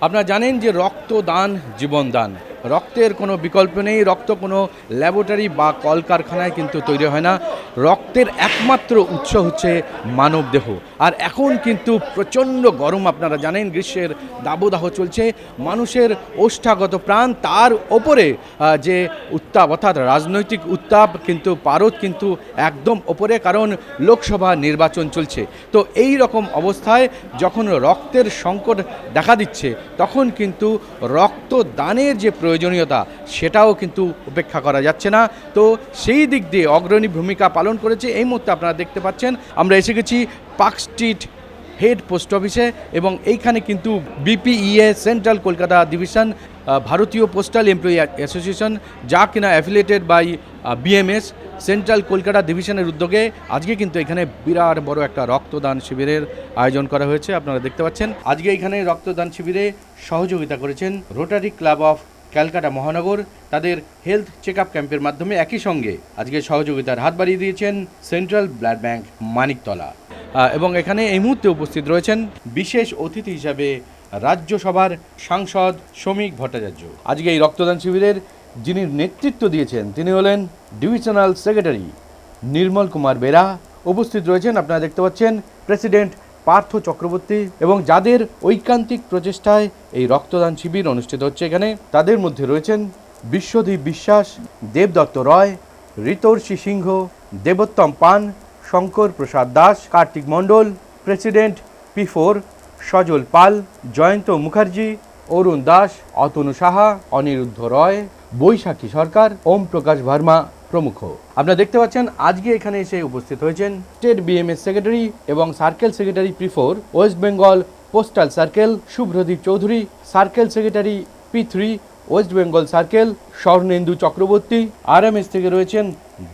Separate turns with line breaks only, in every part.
আপনারা জানেন যে রক্তদান জীবনদান। রক্তের কোনো বিকল্প নেই, রক্ত কোনো ল্যাবরেটরি বা কলকারখানায় কিন্তু তৈরি হয় না। রক্তের একমাত্র উৎস হচ্ছে মানবদেহ আর এখন কিন্তু প্রচণ্ড গরম, আপনারা জানেন, গ্রীষ্মের দাবদাহ চলছে। মানুষের ওষ্ঠাগত প্রাণ, তার ওপরে যে উত্তাপ, অর্থাৎ রাজনৈতিক উত্তাপ কিন্তু, পারদ কিন্তু একদম ওপরে, কারণ লোকসভা নির্বাচন চলছে। তো এই রকম অবস্থায় যখন রক্তের সংকট দেখা দিচ্ছে, তখন কিন্তু রক্তদানের যে প্রয়োজনীয়তা সেটাও কিন্তু উপেক্ষা করা যাচ্ছে না। তো সেই দিক দিয়ে অগ্রণী ভূমিকা পালন করেছে এই মুহূর্তে আপনারা দেখতে পাচ্ছেন। আমরা এসে গেছি পার্ক স্ট্রিট হেড পোস্ট অফিসে এবং এইখানে কিন্তু BPEA central Kolkata division Bharatiya postal employee association, যা কিনা affiliated by BMS, central Kolkata ডিভিশনের উদ্যোগে আজকে কিন্তু এখানে বিরাট বড় একটা রক্তদান শিবিরের আয়োজন করা হয়েছে। আপনারা দেখতে পাচ্ছেন, আজকে এখানে রক্তদান শিবিরে সহযোগিতা করেছেন রোটারি ক্লাব অফ ক্যালকাটা মহানগর তাদের হেলথ চেক আপ ক্যাম্পের মাধ্যমে একই সঙ্গে আজকে সহযোগিতার হাত বাড়িয়ে দিয়েছেন সেন্ট্রাল ব্লাড ব্যাংক মানিকতলা। এবং এখানে এই মুহূর্তে উপস্থিত রয়েছেন বিশেষ অতিথি হিসাবে রাজ্যসভার সাংসদ শ্রমিক ভট্টাচার্য। আজকে এই রক্তদান শিবিরের যিনি নেতৃত্ব দিয়েছেন, তিনি হলেন ডিভিশনাল সেক্রেটারি নির্মল কুমার বেরা। উপস্থিত রয়েছেন, আপনারা দেখতে পাচ্ছেন, প্রেসিডেন্ট পার্থ চক্রবর্তী এবং যাদের ঐকান্তিক প্রচেষ্টায় এই রক্তদান শিবির অনুষ্ঠিত হচ্ছে এখানে, তাদের মধ্যে রয়েছেন বিশ্বদীপ বিশ্বাস, দেবদত্ত রয়, Ritarshi Singha, Debottam Pan, Shankar Prasad Das, Kartik Mondal, president P four, Sajal Pal, Jayanta Mukherjee, Arun Das, Atanu Saha, Aniruddha Roy, Baishakhi Sarkar Om Prakash Verma. প্রমুখ। আপনারা দেখতে পাচ্ছেন, আজকে এখানে এসে উপস্থিত হয়েছেন স্টেট বিএমএস সেক্রেটারি এবং circle secretary P four West Bengal postal circle Subhradip Chowdhury, circle secretary P three West Bengal circle Swarnendu Chakraborty, RMS থেকে রয়েছেন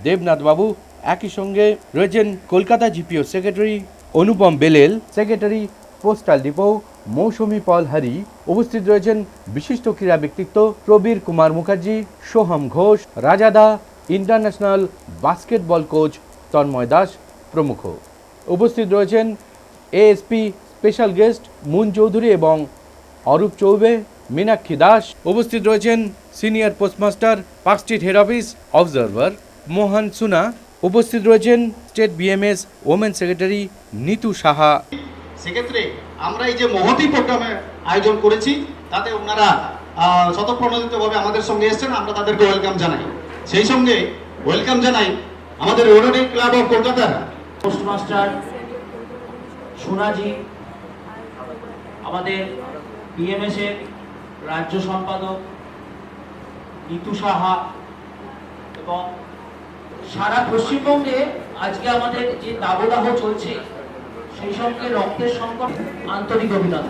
দেবনাথ বাবু, একই সঙ্গে রয়েছেন Kolkata GPO secretary Anupam বেলেল, secretary postal depot Mousumi Pal হারি, উপস্থিত রয়েছেন বিশিষ্ট ক্রীড়া ব্যক্তিত্ব Prabir Kumar Mukherjee, Soham Ghosh Rajada international basketball coach Tanmay Das প্রমুখ। উপস্থিত রয়েছেন ASP special guest Moon Chowdhury এবং অরূপ চৌবে, মীনাক্ষী দাস। উপস্থিত রয়েছেন senior postmaster, park street head office observer Mohan Suna. উপস্থিত রয়েছেন state BMS women secretary Nitu Saha.
সেক্ষেত্রে আমরা এই যে মহতি প্রোগ্রামে আয়োজন করেছি, তাতে ওনারা স্বতঃপ্রণোদিতভাবে আমাদের সঙ্গে এসেছেন, আমরা তাদেরকে ওয়েলকাম জানাই। সেই সঙ্গে ওয়েলকাম জানাই আমাদের রোটারি ক্লাব অফ কলকাতার।
পোস্টমাস্টার সোনাজি, আমাদের বিএমএস এর রাজ্য সম্পাদক নিতু সাহা এবং সারা পশ্চিমবঙ্গে আজকে আমাদের যে দাবদাহ চলছে, সেই সঙ্গে রক্তের সংকট আন্তরিক অভিনন্দন।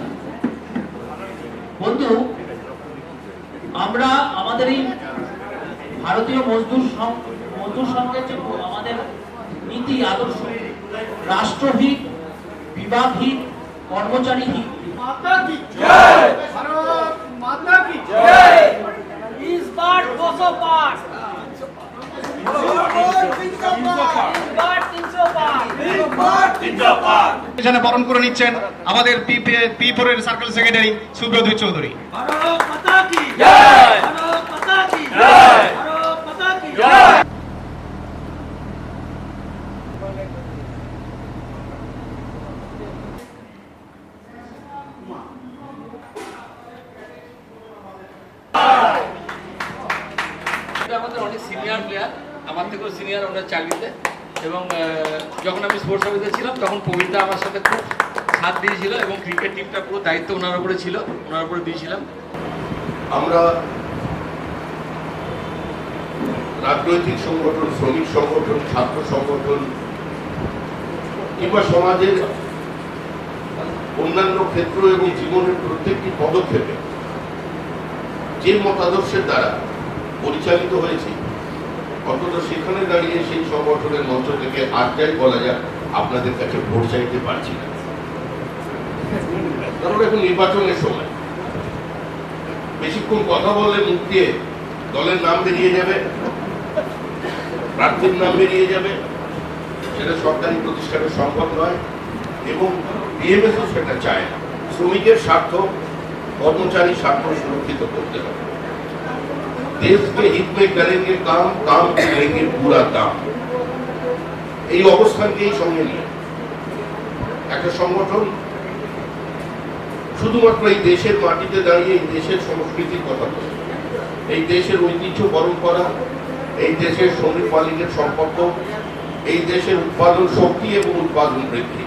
বন্ধু, আমরা আমাদের এই ভারতীয় মজদুর মজদুর সংঘের যে আমাদের নীতি আদর্শ
রাষ্ট্রহীন বিবাহহীন কর্মচারীহীন
এখানে বরণ করে নিচ্ছেন আমাদের
P circle secretary Subrata
Chowdhury. আমাদের অনেক সিনিয়র প্লেয়ার আমার থেকেও সিনিয়র ওনার চাকরিতে। এবং যখন আমি স্পোর্টস অফিসে ছিলাম, তখন প্রবীণদা আমার সাথে খুব দিয়েছিল এবং ক্রিকেট টিমটা পুরো দায়িত্ব ওনার উপরে ছিল, ওনার উপরে দিয়েছিলাম।
আমরা রাজনৈতিক সংগঠন, শ্রমিক সংগঠন, ছাত্র সংগঠন কিংবা সমাজের অন্যান্য ক্ষেত্র এবং জীবনের প্রত্যেকটি পদক্ষেপে যে মতাদর্শের দ্বারা পরিচালিত হয়েছে, অন্তত সেখানে দাঁড়িয়ে সেই সংগঠনের মঞ্চ থেকে আর যাই বলা যাক, আপনাদের কাছে ভোট চাইতে পারছি না। কারণ এখন নির্বাচনের সময়। বেশিক্ষণ কথা বললে মুখ দিয়ে দলের নাম বেরিয়ে যাবে। প্রার্থীর নাম বেরিয়ে যাবে। সেটা সরকারি প্রতিষ্ঠানে সম্ভব নয় এবং বিএমএসও সেটা চায় না। শ্রমিকের স্বার্থ,
কর্মচারী স্বার্থ সুরক্ষিত করতে হবে। দেশকে হিত মে করেঙ্গে কাম কাম করেঙ্গে পুরা দাম। এই অবস্থানকেই সঙ্গে নিয়ে। একটা সংগঠন শুধুমাত্র এই দেশের মাটিতে দাঁড়িয়ে এই দেশের সংস্কৃতির কথা বলে। এই দেশের ঐতিহ্য পরম্পরা এই দেশের শ্রমিক মালিকের সম্পর্ক, এই দেশের উৎপাদন শক্তি এবং উৎপাদন বৃদ্ধি,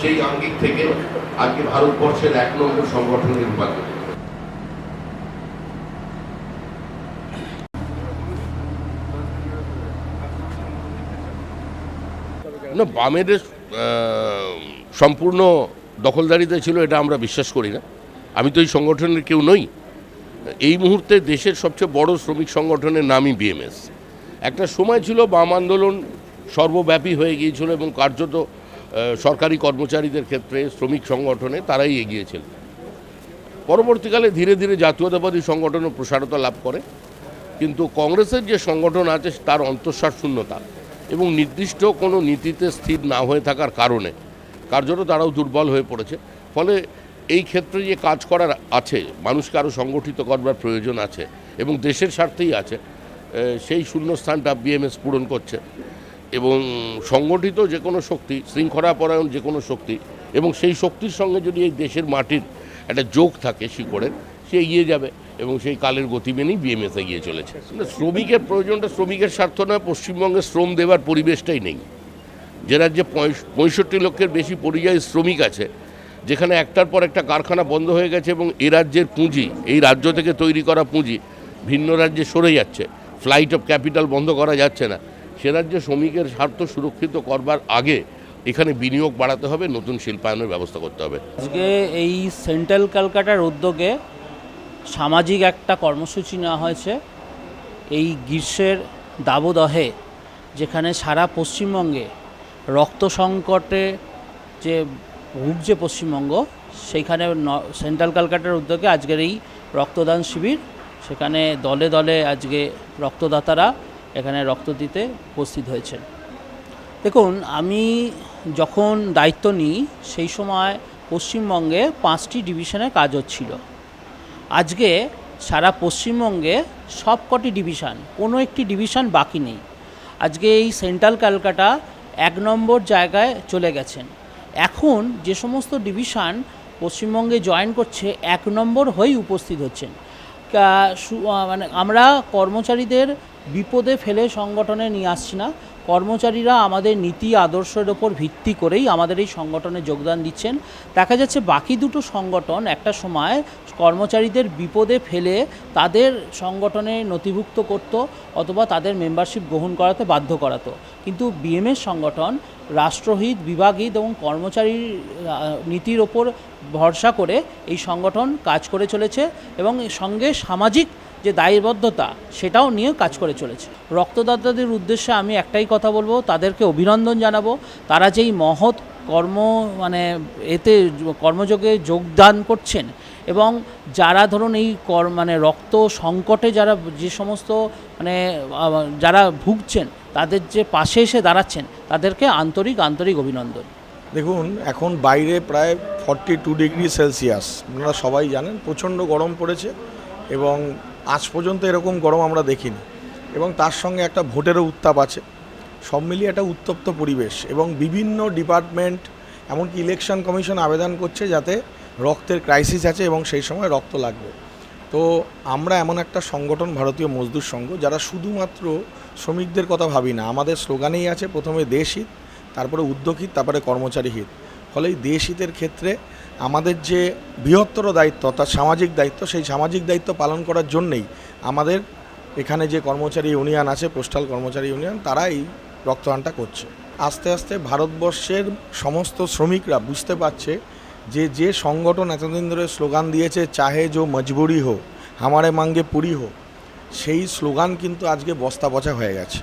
সেই আঙ্গিক থেকে আজকে ভারতবর্ষের এক নম্বর সংগঠনের উপাদান
না বামেদের সম্পূর্ণ দখলদারিতে ছিল, এটা আমরা বিশ্বাস করি না। আমি তো এই সংগঠনের কেউ নই। এই মুহূর্তে দেশের সবচেয়ে বড় শ্রমিক সংগঠনের নামই বিএমএস একটা সময় ছিল বাম আন্দোলন সর্বব্যাপী হয়ে গিয়েছিল এবং কার্যত সরকারি কর্মচারীদের ক্ষেত্রে, শ্রমিক সংগঠনে তারাই এগিয়েছিল। পরবর্তীকালে ধীরে ধীরে জাতীয়তাবাদী সংগঠনও প্রসারতা লাভ করে। কিন্তু কংগ্রেসের যে সংগঠন আছে, তার অন্তঃসার শূন্যতা এবং নির্দিষ্ট কোনো নীতিতে স্থির না হয়ে থাকার কারণে কার্যত তারাও দুর্বল হয়ে পড়েছে। ফলে এই ক্ষেত্রে যে কাজ করার আছে, মানুষকে আরও সংগঠিত করবার প্রয়োজন আছে এবং দেশের স্বার্থেই আছে সেই শূন্যস্থানটা বিএমএস পূরণ করছে। এবং সংগঠিত যে কোনো শক্তি, শৃঙ্খলাপরায়ণ যে কোনো শক্তি, এবং সেই শক্তির সঙ্গে যদি এই দেশের মাটির একটা যোগ থাকে শিকড়ের, সে এগিয়ে যাবে এবং সেই কালের গতি মেনেই বিএমএস এগিয়ে চলেছে। শ্রমিকের প্রয়োজনটা শ্রমিকের স্বার্থ নয়, পশ্চিমবঙ্গে শ্রম দেওয়ার পরিবেশটাই নেই। যে রাজ্যে পঁয়ষট্টি লক্ষের বেশি পরিযায়ী শ্রমিক আছে, যেখানে একটার পর একটা কারখানা বন্ধ হয়ে গেছে এবং এ রাজ্যের পুঁজি, এই রাজ্য থেকে তৈরি করা পুঁজি ভিন্ন রাজ্যে সরে যাচ্ছে ফ্লাইট অফ ক্যাপিটাল বন্ধ করা যাচ্ছে না। সে রাজ্যে শ্রমিকের স্বার্থ সুরক্ষিত করবার আগে এখানে বিনিয়োগ বাড়াতে হবে, নতুন শিল্পায়নের ব্যবস্থা করতে হবে।
আজকে এই সেন্ট্রাল ক্যালকাটার উদ্যোগে সামাজিক একটা কর্মসূচি নেওয়া হয়েছে। এই গ্রীষ্মের দাবদহে যেখানে সারা পশ্চিমবঙ্গে রক্ত সংকটে যে ভুগছে পশ্চিমবঙ্গ সেইখানে সেন্ট্রাল ক্যালকাটার উদ্যোগে আজকের এই রক্তদান শিবির সেখানে দলে দলে আজকে রক্তদাতারা এখানে রক্ত দিতে উপস্থিত হয়েছেন। দেখুন, আমি যখন দায়িত্ব নিই, সেই সময় পশ্চিমবঙ্গে পাঁচটি ডিভিশনে কাজ হচ্ছিল। আজকে সারা পশ্চিমবঙ্গে সবকটি ডিভিশন, কোনো একটি ডিভিশন বাকি নেই। আজকে এই সেন্ট্রাল ক্যালকাটা এক নম্বর জায়গায় চলে গেছেন। এখন যে সমস্ত ডিভিশন পশ্চিমবঙ্গে জয়েন করছে, এক নম্বর হয়েই উপস্থিত হচ্ছেন। মানে আমরা কর্মচারীদের বিপদে ফেলে সংগঠনে নিয়ে আসছি না। কর্মচারীরা আমাদের নীতি, আদর্শের ওপর ভিত্তি করেই আমাদের এই সংগঠনে যোগদান দিচ্ছেন। দেখা যাচ্ছে বাকি দুটো সংগঠন একটা সময় কর্মচারীদের বিপদে ফেলে তাদের সংগঠনে নথিভুক্ত করত অথবা তাদের মেম্বারশিপ গ্রহণ করাতে বাধ্য করাতো। কিন্তু বিএমএস সংগঠন রাষ্ট্রহিত বিভাগহিত এবং কর্মচারীর নীতির ওপর ভরসা করে এই সংগঠন কাজ করে চলেছে এবং সঙ্গে সামাজিক যে দায়বদ্ধতা, সেটাও নিয়ে কাজ করে চলেছে। রক্তদাতাদের উদ্দেশ্যে আমি একটাই কথা বলব, তাদেরকে অভিনন্দন জানাব। তারা যেই মহৎ কর্ম মানে এতে কর্মযোগে যোগদান করছেন এবং যারা ধরুন এই কর মানে রক্ত সংকটে যারা যে সমস্ত মানে যারা ভুগছেন, তাদের যে পাশে এসে দাঁড়াচ্ছেন, তাদেরকে আন্তরিক আন্তরিক অভিনন্দন।
দেখুন, এখন বাইরে প্রায় ফর্টি টু ডিগ্রি সেলসিয়াস আপনারা সবাই জানেন, প্রচণ্ড গরম পড়েছে এবং আজ পর্যন্ত এরকম গরম আমরা দেখিনি। এবং তার সঙ্গে একটা ভোটেরও উত্তাপ আছে। সব মিলিয়ে একটা উত্তপ্ত পরিবেশ এবং বিভিন্ন ডিপার্টমেন্ট, এমনকি ইলেকশন কমিশন আবেদন করছে যাতে রক্তের ক্রাইসিস আছে এবং সেই সময় রক্ত লাগবে। তো আমরা এমন একটা সংগঠন, ভারতীয় মজদুর সংঘ, যারা শুধুমাত্র শ্রমিকদের কথা ভাবি না, আমাদের স্লোগানেই আছে প্রথমে দেশ হিত, তারপরে উদ্যোগ হিত, তারপরে কর্মচারী হিত। ফলে এই দেশ হিতের ক্ষেত্রে আমাদের যে বৃহত্তর দায়িত্ব, অর্থাৎ সামাজিক দায়িত্ব, সেই সামাজিক দায়িত্ব পালন করার জন্যেই আমাদের এখানে যে কর্মচারী ইউনিয়ন আছে, পোস্টাল কর্মচারী ইউনিয়ন, তারা এই রক্তদানটা করছে। আস্তে আস্তে ভারতবর্ষের সমস্ত শ্রমিকরা বুঝতে পারছে যে যে সংগঠন এতদিন ধরে স্লোগান দিয়েছে, চাহে যো মজবুরি হো, হামারে মাঙ্গে পুরি হো, সেই স্লোগান কিন্তু আজকে বস্তা পচা হয়ে গেছে।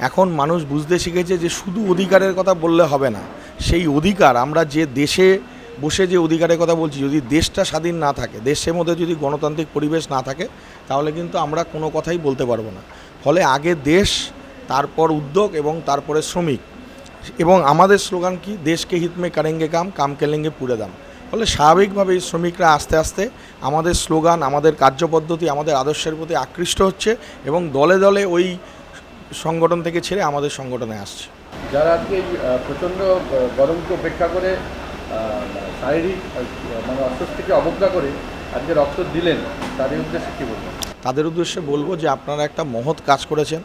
এখন মানুষ বুঝতে শিখেছে যে, শুধু অধিকারের কথা বললে হবে না, সেই অধিকার আমরা যে দেশে বসে যে অধিকারের কথা বলছি, যদি দেশটা স্বাধীন না থাকে, দেশের মধ্যে যদি গণতান্ত্রিক পরিবেশ না থাকে, তাহলে কিন্তু আমরা কোনো কথাই বলতে পারব না। ফলে আগে দেশ, তারপর উদ্যোগ এবং তারপরে শ্রমিক। এবং আমাদের স্লোগান কি? দেশকে হিতমে কারেঙ্গে কাম কাম কেলেঙ্গে পুরে দাম। ফলে স্বাভাবিকভাবেই শ্রমিকরা আস্তে আস্তে আমাদের স্লোগান, আমাদের কার্যপদ্ধতি, আমাদের আদর্শের প্রতি আকৃষ্ট হচ্ছে এবং দলে দলে ওই সংগঠন থেকে ছেড়ে আমাদের সংগঠনে আসছে।
যারা আজকে প্রচণ্ড গরমকে উপেক্ষা করে শারীরিক মানে অস্বস্তিকে অবজ্ঞা করে আজকে রক্ত দিলেন, তাদের উদ্দেশ্যে কী বলবেন?
তাদের উদ্দেশ্যে বলব যে আপনারা একটা মহৎ কাজ করেছেন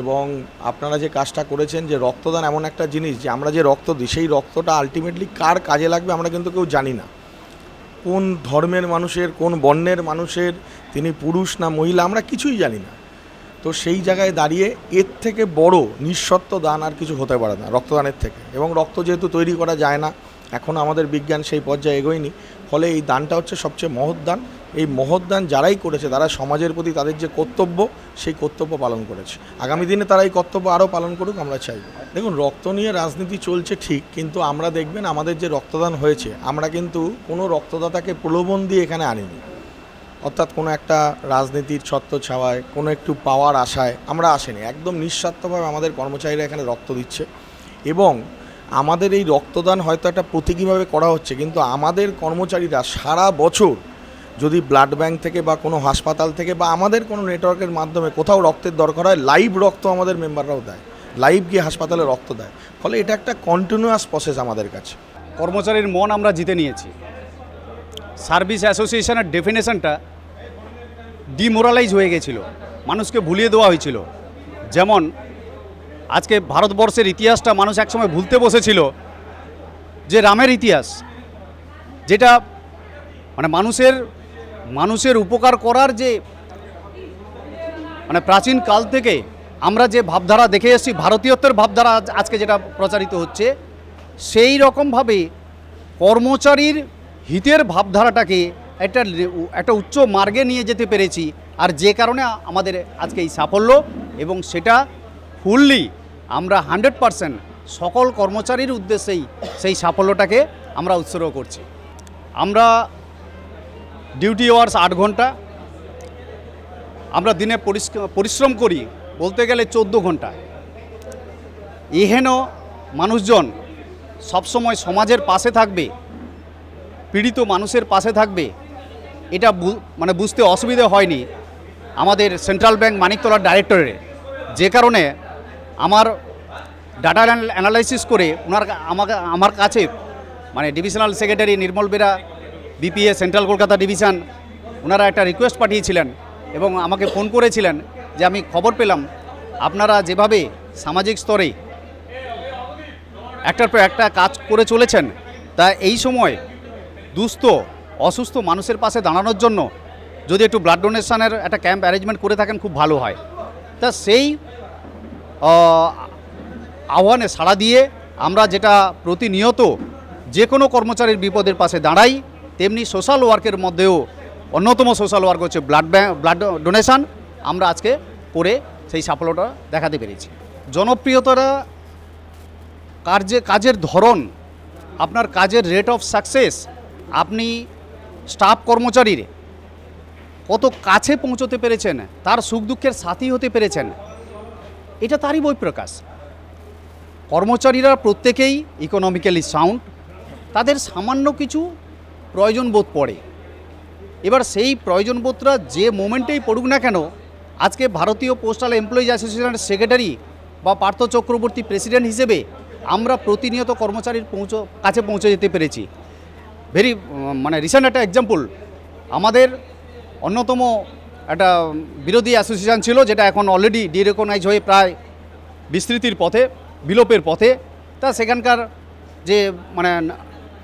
এবং আপনারা যে কাজটা করেছেন যে রক্তদান এমন একটা জিনিস যে আমরা যে রক্ত দিই, সেই রক্তটা আলটিমেটলি কার কাজে লাগবে আমরা কিন্তু কেউ জানি না। কোন ধর্মের মানুষের, কোন বর্ণের মানুষের, তিনি পুরুষ না মহিলা, আমরা কিছুই জানি না। তো সেই জায়গায় দাঁড়িয়ে এর থেকে বড় নিঃশর্ত দান আর কিছু হতে পারে না রক্তদানের থেকে। এবং রক্ত যেহেতু তৈরি করা যায় না এখন আমাদের বিজ্ঞান সেই পর্যায়ে এগোয়নি। ফলে এই দানটা হচ্ছে সবচেয়ে মহৎ দান। এই মহৎ দান যারাই করেছে, তারা সমাজের প্রতি তাদের যে কর্তব্য, সেই কর্তব্য পালন করেছে। আগামী দিনে তারা এই কর্তব্য আরও পালন করুক, আমরা চাই দেখুন, রক্ত নিয়ে রাজনীতি চলছে ঠিক, কিন্তু আমরা দেখবেন আমাদের যে রক্তদান হয়েছে, আমরা কিন্তু কোনো রক্তদাতাকে প্রলোভন দিয়ে এখানে আনিনি। অর্থাৎ কোনো একটা রাজনীতির ছত্র ছাওয়ায়, কোনো একটু পাওয়ার আশায় আমরা আসেনি। একদম নিঃস্বার্থভাবে আমাদের কর্মচারীরা এখানে রক্ত দিচ্ছে। এবং আমাদের এই রক্তদান হয়তো একটা প্রতীকীভাবে করা হচ্ছে, কিন্তু আমাদের কর্মচারীরা সারা বছর যদি ব্লাড ব্যাংক থেকে বা কোনো হাসপাতাল থেকে বা আমাদের কোনো নেটওয়ার্কের মাধ্যমে কোথাও রক্তের দরকার হয়, লাইভ রক্ত আমাদের মেম্বাররাও দেয়। লাইভ গিয়ে হাসপাতালে রক্ত দেয়। ফলে এটা একটা কন্টিনিউয়াস প্রসেস আমাদের কাছে।
কর্মচারীর মন আমরা জিতে নিয়েছি। সার্ভিস অ্যাসোসিয়েশনের ডেফিনেশনটা ডিমোরালাইজ হয়ে গেছিল। মানুষকে ভুলিয়ে দেওয়া হয়েছিল। যেমন আজকে ভারতবর্ষের ইতিহাসটা মানুষ একসময় ভুলতে বসেছিল যে রামের ইতিহাস, যেটা মানে মানুষের মানুষের উপকার করার যে মানে প্রাচীন কাল থেকে আমরা যে ভাবধারা দেখে এসেছি, ভারতীয়ত্বের ভাবধারা আজকে যেটা প্রচারিত হচ্ছে, সেই রকমভাবে কর্মচারীর হিতের ভাবধারাটাকে একটা একটা উচ্চ মার্গে নিয়ে যেতে পেরেছি। আর যে কারণে আমাদের আজকে এই সাফল্য এবং সেটা ফুললি আমরা হান্ড্রেড পারসেন্ট সকল কর্মচারীর উদ্দেশ্যেই সেই সাফল্যটাকে আমরা উৎসর্গ করছি। আমরা ডিউটি আওয়ার্স আট ঘণ্টা, আমরা দিনে পরিশ্রম করি বলতে গেলে চোদ্দ ঘণ্টা। এহেন মানুষজন সবসময় সমাজের পাশে থাকবে, পীড়িত মানুষের পাশে থাকবে, এটা মানে বুঝতে অসুবিধে হয়নি আমাদের সেন্ট্রাল ব্যাংক মানিকতলার ডাইরেক্টরের যে কারণে আমার ডাটা অ্যানালাইসিস করে ওনার আমাকে, আমার কাছে মানে divisional secretary Nirmal Bera BPA central Kolkata division ওনারা একটা রিকোয়েস্ট পাঠিয়েছিলেন এবং আমাকে ফোন করেছিলেন যে আমি খবর পেলাম, আপনারা যেভাবে সামাজিক স্তরে একটার পর একটা কাজ করে চলেছেন, তা এই সময় দুস্থ, অসুস্থ মানুষের পাশে দাঁড়ানোর জন্য যদি একটু ব্লাড ডোনেশনের একটা ক্যাম্প অ্যারেঞ্জমেন্ট করে থাকেন, খুব ভালো হয়। তা সেই আহ্বানে সাড়া দিয়ে আমরা যেটা প্রতিনিয়ত যে কোনো কর্মচারীর বিপদের পাশে দাঁড়াই, তেমনি সোশ্যাল ওয়ার্কের মধ্যেও অন্যতম সোশ্যাল ওয়ার্ক হচ্ছে ব্লাড ব্যাঙ্ক ব্লাড ডোনেশন আমরা আজকে করে সেই সাফল্যটা দেখাতে পেরেছি। জনপ্রিয়তারা কার্যে, কাজের ধরন, আপনার কাজের রেট অফ সাকসেস আপনি স্টাফ কর্মচারীর কত কাছে পৌঁছতে পেরেছেন, তার সুখ দুঃখের সাথী হতে পেরেছেন এটা তারই বহিঃপ্রকাশ কর্মচারীরা প্রত্যেকেই ইকোনমিক্যালি সাউন্ড তাদের সামান্য কিছু প্রয়োজন বোধ পড়ে। এবার সেই প্রয়োজনবোধটা যে মোমেন্টেই পড়ুক না কেন, আজকে ভারতীয় পোস্টাল এমপ্লয়িজ অ্যাসোসিয়েশনের সেক্রেটারি বা পার্থ চক্রবর্তী প্রেসিডেন্ট হিসেবে আমরা প্রতিনিয়ত কর্মচারীর পৌঁছ, কাছে পৌঁছে যেতে পেরেছি। ভেরি মানে রিসেন্ট একটা এক্সাম্পল আমাদের অন্যতম একটা বিরোধী অ্যাসোসিয়েশন ছিল, যেটা এখন অলরেডি ডিরেকনাইজ হয়ে প্রায় বিস্তৃতির পথে, বিলোপের পথে। তা সেখানকার যে মানে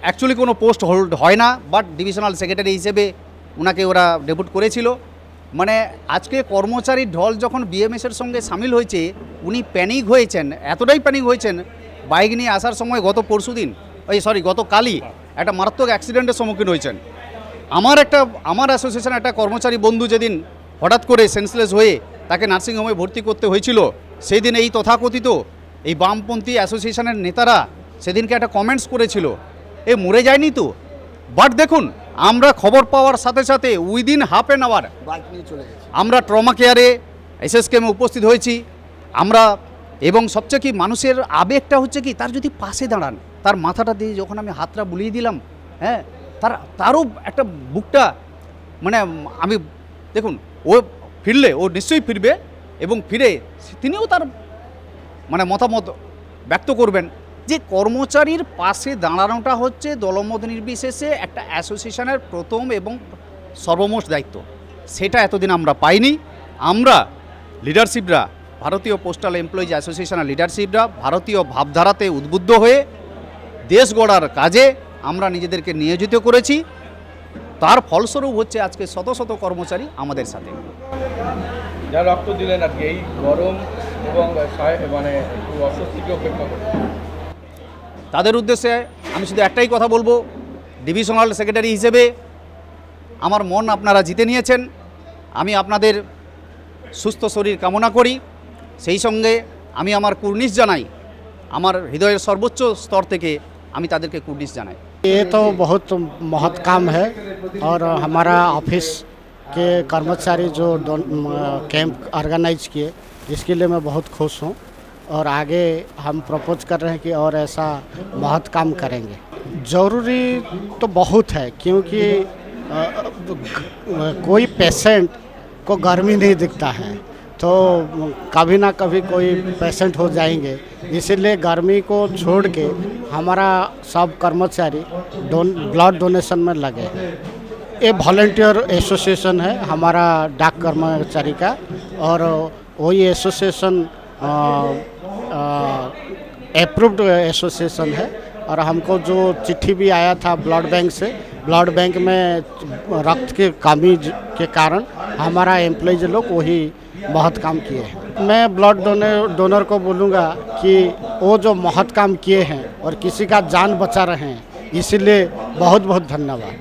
অ্যাকচুয়ালি কোনো পোস্ট হোল্ড হয় না বাট ডিভিশনাল সেক্রেটারি হিসেবে ওনাকে ওরা ডেপুট করেছিল। মানে আজকে কর্মচারীর ঢল যখন বিএমএসের সঙ্গে সামিল হয়েছে, উনি প্যানিক হয়েছেন, এতটাই প্যানিক হয়েছেন বাইক নিয়ে আসার সময় গত পরশুদিন ওই সরি গত কালই একটা মারাত্মক অ্যাক্সিডেন্টের সম্মুখীন হয়েছেন। আমার একটা আমার অ্যাসোসিয়েশন একটা কর্মচারী বন্ধু যেদিন হঠাৎ করে সেন্সলেস হয়ে তাকে নার্সিংহোমে ভর্তি করতে হয়েছিল সেই দিন এই তথাকথিত এই বামপন্থী অ্যাসোসিয়েশনের নেতারা সেদিনকে একটা কমেন্টস করেছিল। এ মরে যায়নি তো? বাট দেখুন আমরা খবর পাওয়ার সাথে সাথে উইদিন হাফ অ্যান আওয়ার আমরা ট্রমা কেয়ারে এসএসকেমে উপস্থিত হয়েছি। আমরা এবং সবচেয়ে কি মানুষের আবেগটা হচ্ছে কি তার যদি পাশে দাঁড়ান তার মাথাটা দিয়ে যখন আমি হাতটা বুলিয়ে দিলাম হ্যাঁ তার, তারও একটা বুকটা মানে আমি, দেখুন, ও ফিরলে, ও নিশ্চয়ই ফিরবে এবং ফিরে তিনিও তার মানে মতামত ব্যক্ত করবেন যে কর্মচারীর পাশে দাঁড়ানোটা হচ্ছে দলমত নির্বিশেষে একটা অ্যাসোসিয়েশনের প্রথম এবং সর্বমোস্ট দায়িত্ব। সেটা এতদিন আমরা পাইনি। আমরা লিডারশিপরা, ভারতীয় পোস্টাল এমপ্লয়িজ অ্যাসোসিয়েশনের লিডারশিপরা ভারতীয় ভাবধারাতে উদ্বুদ্ধ হয়ে দেশ গড়ার কাজে আমরা নিজেদেরকে নিয়োজিত করেছি। তার ফলস্বরূপ হচ্ছে আজকে শত শত কর্মচারী আমাদের সাথে।
যা রক্ত দিলেন আজকে এই গরম এবং মানে অস্বস্তিকে উপেক্ষা করে
তাদের উদ্দেশ্যে আমি শুধু একটাই কথা বলব ডিভিশনাল সেক্রেটারি হিসেবে আমার মন আপনারা জিতে নিয়েছেন। আমি আপনাদের সুস্থ শরীর কামনা করি। সেই সঙ্গে আমি আমার কুর্নিশ জানাই। আমার হৃদয়ের সর্বোচ্চ স্তর থেকে আমি তাদেরকে কুর্নিশ জানাই।
ये तो बहुत महत काम है और हमारा ऑफ़िस के कर्मचारी जो कैंप ऑर्गेनाइज किए इसके लिए मैं बहुत खुश हूँ और आगे हम प्रपोज कर रहे हैं कि और ऐसा महत काम करेंगे। ज़रूरी तो बहुत है, क्योंकि कोई पेशेंट को गर्मी नहीं दिखता है। तो कभी ना कभी कोई पेशेंट हो जाएँगे। इसीलिए गर्मी को छोड़ के हमारा सब कर्मचारी डोन ब्लड डोनेशन में लगे। ये वॉलेंटियर एसोसिएशन है हमारा डाक कर्मचारी का और वही एसोसिएशन अप्रूव्ड एसोसिएशन है। और हमको जो चिट्ठी भी आया था ब्लड बैंक से ब्लड बैंक में रक्त की कमी के कारण हमारा एम्प्लॉयज़ लोग वही बहुत काम किए हैं मैं ब्लड डोनर डोनर को बोलूँगा कि वो जो महत काम किए हैं और किसी का जान बचा रहे हैं इसीलिए बहुत बहुत धन्यवाद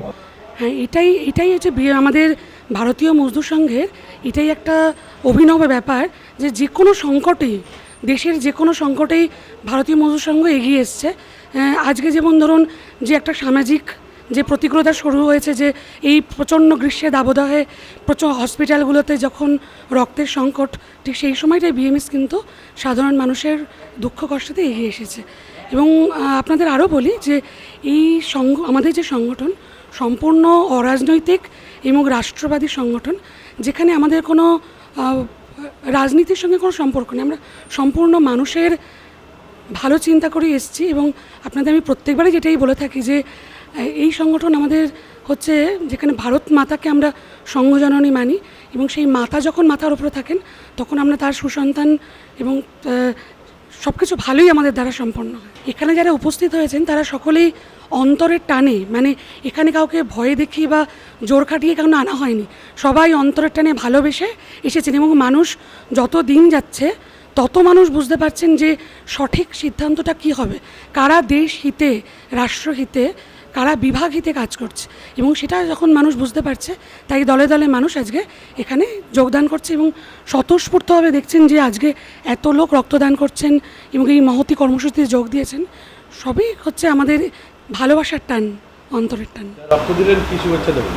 হ্যাঁ এটাই এটাই হচ্ছে বি- আমাদের ভারতীয় মজদুর সংঘের এটাই একটা অভিনব ব্যাপার যে যে কোনো সংকটে দেশের যে কোনো সংকটেই ভারতীয় মজদুর সংঘ এগিয়ে এসছে আহ, আজকে যেমন ধরুন যে একটা সামাজিক যে প্রতিকূলতা শুরু হয়েছে যে এই প্রচণ্ড গ্রীষ্মে দাবদাহে প্রচুর হসপিটালগুলোতে যখন রক্তের সংকট, ঠিক সেই সময়টাই বিএমএস কিন্তু সাধারণ মানুষের দুঃখ কষ্টতে এগিয়ে এসেছে। এবং আপনাদের আরও বলি যে এই সংঘ আমাদের যে সংগঠন সম্পূর্ণ অরাজনৈতিক এবং রাষ্ট্রবাদী সংগঠন, যেখানে আমাদের কোনো রাজনীতির সঙ্গে কোনো সম্পর্ক নেই। আমরা সম্পূর্ণ মানুষের ভালো চিন্তা করে এসেছি এবং আপনাদের আমি প্রত্যেকবারই যেটাই বলে থাকি যে এই সংগঠন আমাদের হচ্ছে যেখানে ভারত মাতাকে আমরা সংঘজননী মানি এবং সেই মাতা যখন মাথার উপরে থাকেন, তখন আমরা তার সুসন্তান এবং সব কিছু ভালোই আমাদের দ্বারা সম্পন্ন হয়। এখানে যারা উপস্থিত হয়েছেন, তারা সকলেই অন্তরের টানে মানে এখানে কাউকে ভয়ে দেখিয়ে বা জোর খাটিয়ে কাউকে আনা হয়নি। সবাই অন্তরের টানে ভালোবেসে এসেছেন এবং মানুষ যত দিন যাচ্ছে, তত মানুষ বুঝতে পারছেন যে সঠিক সিদ্ধান্তটা কি হবে। কারা দেশ হিতে, রাষ্ট্র হিতে কারা বিভাগ হিতে কাজ করছে। এবং সেটা যখন মানুষ বুঝতে পারছে তাই দলে দলে মানুষ আজকে এখানে যোগদান করছে এবং স্বতঃস্ফূর্তভাবে দেখছেন যে আজকে এত লোক রক্তদান করছেন এবং এই মহতি কর্মসূচিতে যোগ দিয়েছেন। সবই হচ্ছে আমাদের ভালোবাসার টান অন্তরের টান।
রক্ত দিলেন কি শুভেচ্ছা দেবেন?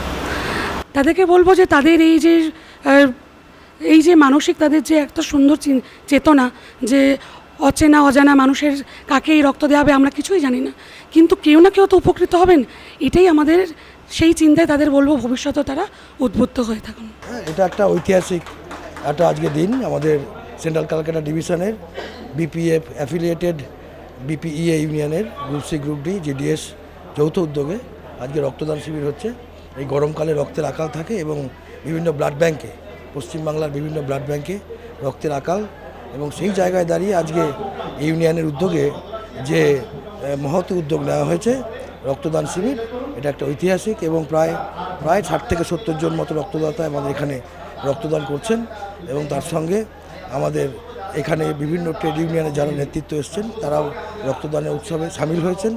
তাদেরকে বলব যে তাদের এই যে এই যে মানসিক তাদের যে একটা সুন্দর চেতনা যে অচেনা অজানা মানুষের কাকে এই রক্ত দেওয়া হবে আমরা কিছুই জানি না। কিন্তু কেউ না কেউ তো উপকৃত হবেন। এটাই আমাদের সেই চিন্তায় তাদের বলব ভবিষ্যতে তারা উদ্বুদ্ধ হয়ে থাকুন।
হ্যাঁ, এটা একটা ঐতিহাসিক একটা আজকে দিন। আমাদের সেন্ট্রাল ক্যালকাটা ডিভিশনের বিপিএফ অ্যাফিলিয়েটেড বিপিইএ ইউনিয়নের group C group D GDS যৌথ উদ্যোগে আজকে রক্তদান শিবির হচ্ছে। এই গরমকালে রক্তের আকাল থাকে এবং বিভিন্ন ব্লাড ব্যাংকে পশ্চিমবাংলার বিভিন্ন ব্লাড ব্যাংকে রক্তের আকাল এবং সেই জায়গায় দাঁড়িয়ে আজকে ইউনিয়নের উদ্যোগে যে মহৎ উদ্যোগ নেওয়া হয়েছে, রক্তদান শিবির, এটা একটা ঐতিহাসিক এবং প্রায় প্রায় ষাট থেকে সত্তর জন মতো রক্তদাতা আমাদের এখানে রক্তদান করছেন এবং তার সঙ্গে আমাদের এখানে বিভিন্ন ট্রেড ইউনিয়নে যারা নেতৃত্ব এসছেন, তারাও রক্তদানের উৎসবে সামিল হয়েছেন।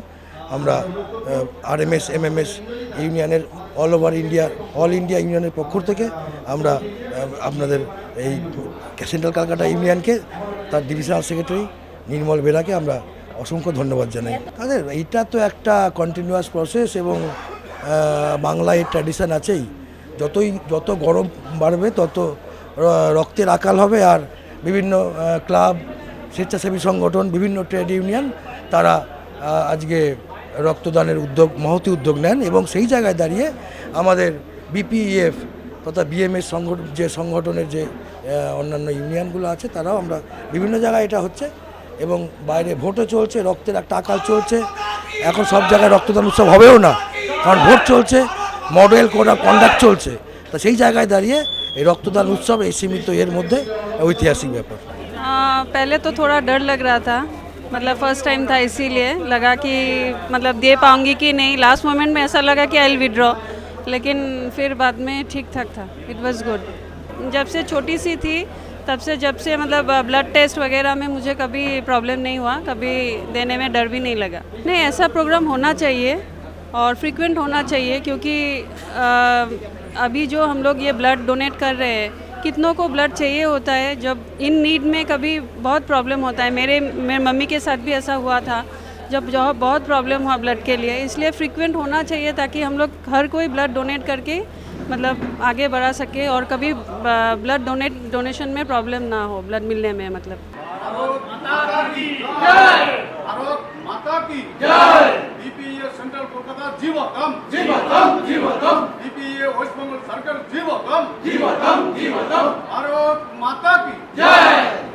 আমরা আরএমএস এমএমএস ইউনিয়নের all over India all India ইউনিয়নের পক্ষ থেকে আমরা আপনাদের এই সেন্ট্রাল ক্যালকাটা ইউনিয়নকে তার ডিভিশনাল সেক্রেটারি নির্মল বেরাকে আমরা অসংখ্য ধন্যবাদ জানাই। তাদের, এইটা তো একটা কন্টিনিউয়াস প্রসেস এবং বাংলায় ট্র্যাডিশন আছেই। যতই, যত গরম বাড়বে, তত রক্তের আকাল হবে আর বিভিন্ন ক্লাব স্বেচ্ছাসেবী সংগঠন, বিভিন্ন ট্রেড ইউনিয়ন তারা আজকে রক্তদানের উদ্যোগ মহতি উদ্যোগ নেন এবং সেই জায়গায় দাঁড়িয়ে আমাদের বিপিএফ তথা বিএমএস সংগঠন যে সংগঠনের যে আহ, অন্যান্য ইউনিয়নগুলো আছে তারাও আমরা বিভিন্ন জায়গায় এটা হচ্ছে এবং বাইরে ভোটও চলছে রক্তের একটা আকাল চলছে এখন সব জায়গায় রক্তদান উৎসব হবেও না কারণ ভোট চলছে মডেল কোড অফ কন্ডাক্ট চলছে তা সেই জায়গায় দাঁড়িয়ে এই রক্তদান উৎসব এই সীমিত এর মধ্যে ঐতিহাসিক ব্যাপার
हाँ, पहले तो थोड़ा डर लग रहा था मतलब फ़र्स्ट टाइम था इसीलिए लगा कि मतलब दे पाऊँगी कि नहीं। लास्ट मोमेंट में ऐसा लगा कि आई विल विड्रॉ लेकिन फिर बाद में ठीक ठाक था। इट वाज गुड जब से छोटी सी थी तब से जब से मतलब ब्लड टेस्ट वगैरह में मुझे कभी प्रॉब्लम नहीं हुआ कभी देने में डर भी नहीं लगा। नहीं ऐसा प्रोग्राम होना चाहिए और फ्रिक्वेंट होना चाहिए क्योंकि अ, अभी जो हम लोग ये ब्लड डोनेट कर रहे हैं कितनों को ब्लड चाहिए होता है जब इन नीड में कभी बहुत प्रॉब्लम होता है। मेरे मेरे मम्मी के साथ भी ऐसा हुआ था जब जो बहुत प्रॉब्लम हुआ ब्लड के लिए। इसलिए फ्रिक्वेंट होना चाहिए ताकि हम लोग हर कोई ब्लड डोनेट करके मतलब आगे बढ़ा सके और कभी ब्लड डोनेट डोनेशन में प्रॉब्लम ना हो ब्लड मिलने में मतलब।
ভারত মাতা কি জয় বিপিএ সেন্ট্রাল কলকাতা জীবতম। জীবতম জীবতম। West Bengal circle